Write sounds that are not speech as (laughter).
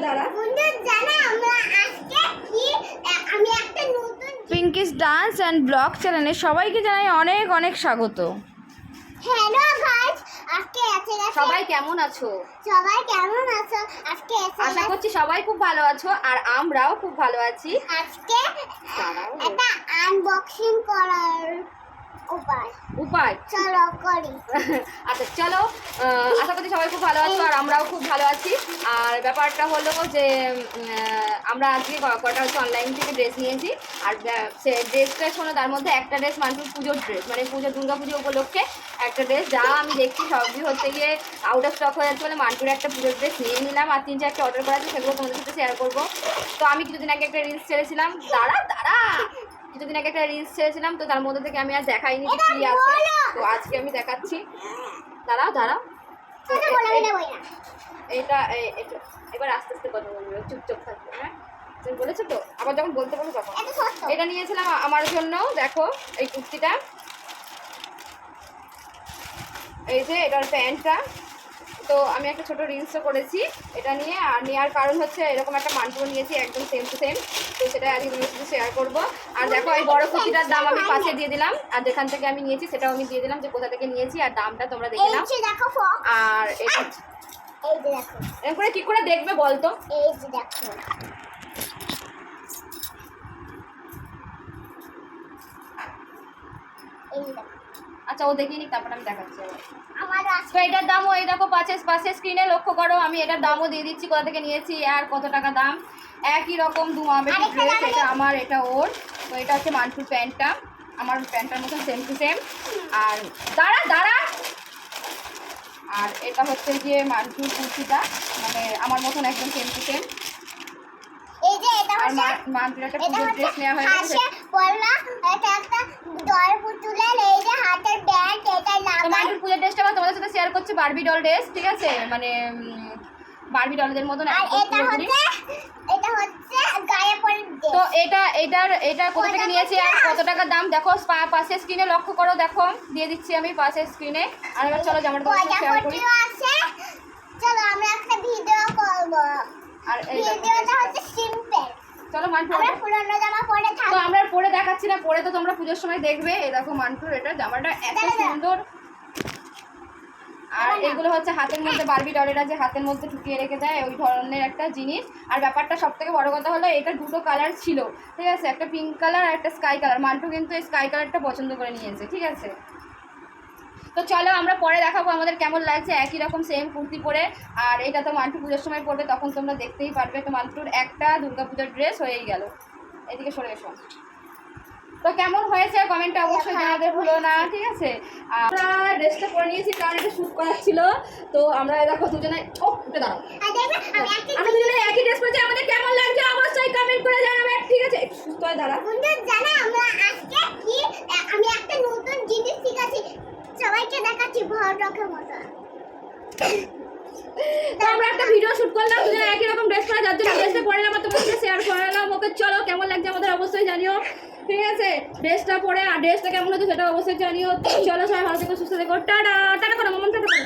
দাঁড়া। বন্ধুরা জানা আমরা আজকে কি আ- আমি একটা নতুন পিঙ্কিস ডান্স অ্যান্ড ব্লগ চ্যানেলে সবাইকে জানাই অনেক অনেক স্বাগত। হ্যালো গাইস আজকে এসে গেছে সবাই কেমন আছো? সবাই কেমন আছো? আজকে এসে আশা করছি সবাই খুব ভালো আছো আর আমরাও খুব ভালো আছি। আজকে একটা আনবক্সিং করার উপায়। উপায়। চলো করি। (laughs) আচ্ছা চলো আশা করছি সবাই খুব ভালো আছো আর আমরাও খুব ভালো আছি। আর ব্যাপারটা হলো যে আমরা আজকে কটা হচ্ছে অনলাইন থেকে ড্রেস নিয়েছি। আর সে ড্রেসটা শোনো তার মধ্যে একটা ড্রেস মানুষ পুজোর ড্রেস মানে পুজো দুর্গা পুজো উপলক্ষে একটা ড্রেস যা আমি দেখছি সবই হচ্ছে গিয়ে আউট অফ স্টক হয়ে যাচ্ছে বলে মান্টুর একটা পুজোর ড্রেস নিয়ে নিলাম আর তিন চারটে অর্ডার করা আছে সেগুলো তোমাদের সাথে শেয়ার করব। তো আমি কিছুদিন আগে একটা রিলস ছেড়েছিলাম। দাঁড়া দাঁড়া! কিছুদিন আগে একটা রিলস ছেড়েছিলাম তো তার মধ্যে থেকে আমি আর দেখাইনি যে কি আছে। তো আজকে আমি দেখাচ্ছি। দাঁড়াও দাঁড়াও। এটা। এবার আস্তে আস্তে কথা বলবে চুপচাপ থাকবে হ্যাঁ? তুমি বলেছ তো? আবার যখন বলতে পারব তখন। এটা নিয়েছিলাম আমার জন্য দেখো এই কুর্তিটা। এই যে এটার প্যান্টটা। তো আমি একটা ছোটো রিলসও করেছি এটা নিয়ে। আর নেওয়ার কারণ হচ্ছে এরকম একটা মানপুরো নিয়েছি একদম সেম টু সেম তো সেটা আজকে তোমাদের সাথে শেয়ার করব। আর দেখো এই বড় কুচিটার দাম আমি পাশে দিয়ে দিলাম। আর যেখান থেকে আমি নিয়েছি সেটাও আমি দিয়ে দিলাম যে কোথা থেকে নিয়েছি। আর দামটা তোমরা দেখে নাও। আর এটা এই দেখো। এরকম করে কি করে দেখবে বলতো? এই দেখো এই যে দেখো আচ্ছা ও দেখিনি তারপর আমি দেখাচ্ছি তো এটার দামও এই দেখো পাশে পাশে স্ক্রিনে লক্ষ্য করো আমি এটার দামও দিয়ে দিচ্ছি কোথা থেকে নিয়েছি আর কত টাকা দাম। একই রকম দু ড্রেস এটা আমার এটা ওর। তো এটা হচ্ছে মানপুর প্যান্টটা। আমার প্যান্টটার মতন সেম টু সেম আর দাঁড়া দাঁড়া! আর এটা হচ্ছে যে মানপুর কুর্তিটা। মানে আমার মতন একদম সেম টু সেম আর মানপুর একটা পুজোর ড্রেস নেওয়া হয়ে গেছে হাসে পড়লা এটা একটা দর পুতুলের এই যে হাতের ব্যান্ড এটা তো লাগাই মানপুর পুজোর ড্রেসটা আবার তোমাদের সাথে শেয়ার করছি বারবি ডল ড্রেস ঠিক আছে? মানে বারবি ডলদের মতন আর একদম এটা হচ্ছে এটা হচ্ছে গায়ে পরে তো এটা এটার এটা কোথা থেকে নিয়েছি আর কত টাকার দাম? দেখো পা- পাশের স্ক্রিনে লক্ষ্য করো দেখো। দিয়ে দিচ্ছি আমি পাশের স্ক্রিনে আর এবার চলো জামাটা তোমার শেয়ার করি। চলো আমরা একটা ভিডিও করব। আর ভিডিওটা হচ্ছে সিম্পল চলো মানপুর আমরা পুরনো জামা পরে তো আমরা পরে দেখাচ্ছি না পরে তো তোমরা পুজোর সময় দেখবে। এই দেখো মানপুর এটা জামাটা এত। সুন্দর। আর এগুলো হচ্ছে হাতের মধ্যে বারবি ডলেরা যে হাতের মধ্যে ঢুকিয়ে রেখে দেয়, ওই ধরনের একটা জিনিস। আর ব্যাপারটা সব থেকে বড় কথা হলো, এটা দুটো কালার ছিল, ঠিক আছে? একটা পিঙ্ক কালার আর একটা স্কাই কালার মান্টু কিন্তু এই স্কাই কালারটা পছন্দ করে নিয়েছে, ঠিক আছে? তো চলো, আমরা পরে দেখাবো আমাদের কেমন লাগছে। একই রকম সেম কুর্তি পরে। আর এটা তো মান্টু পুজোর সময় পরবে, তখন তোমরা দেখতেই পারবে। তো মান্টুর একটা দুর্গাপুজোর ড্রেস হয়েই গেল। এদিকে সরে এসো। তো কেমন হয়েছে? কমেন্টে অবশ্যই জানাতে ভুলো না ঠিক আছে? আমরা ড্রেসটা পরে নিয়েছি কারণ এটা শ্যুট করার ছিল। তো আমরা দেখো দুজনে ও উঠে দাঁড়াও। আমরা দুজনে একই ড্রেস পরেছি আমাদের কেমন লাগছে অবশ্যই কমেন্ট করে জানাবে ঠিক আছে? সুস্থ হয়ে দাঁড়া। জানা আমরা আজকে কি আমি একটা নতুন জিনিস শিখেছি। সবাইকে দেখাচ্ছি ভর রকের মতো। তো আমরা একটা ভিডিও শুট করলাম দুজনে একই রকম ড্রেস পরে যার জন্য ড্রেসটা পরে আমার তোমার সাথে শেয়ার করলাম ওকে চলো কেমন লাগছে আমাদের অবশ্যই জানিও। ঠিক আছে? ড্রেসটা পরে, আর ড্রেসটা কেমন হচ্ছে সেটা অবশ্যই জানিও। চলো সবাই ভালো থেকো, সুস্থ থেকো। টাটা! টাটা করো মমন টাটা করো।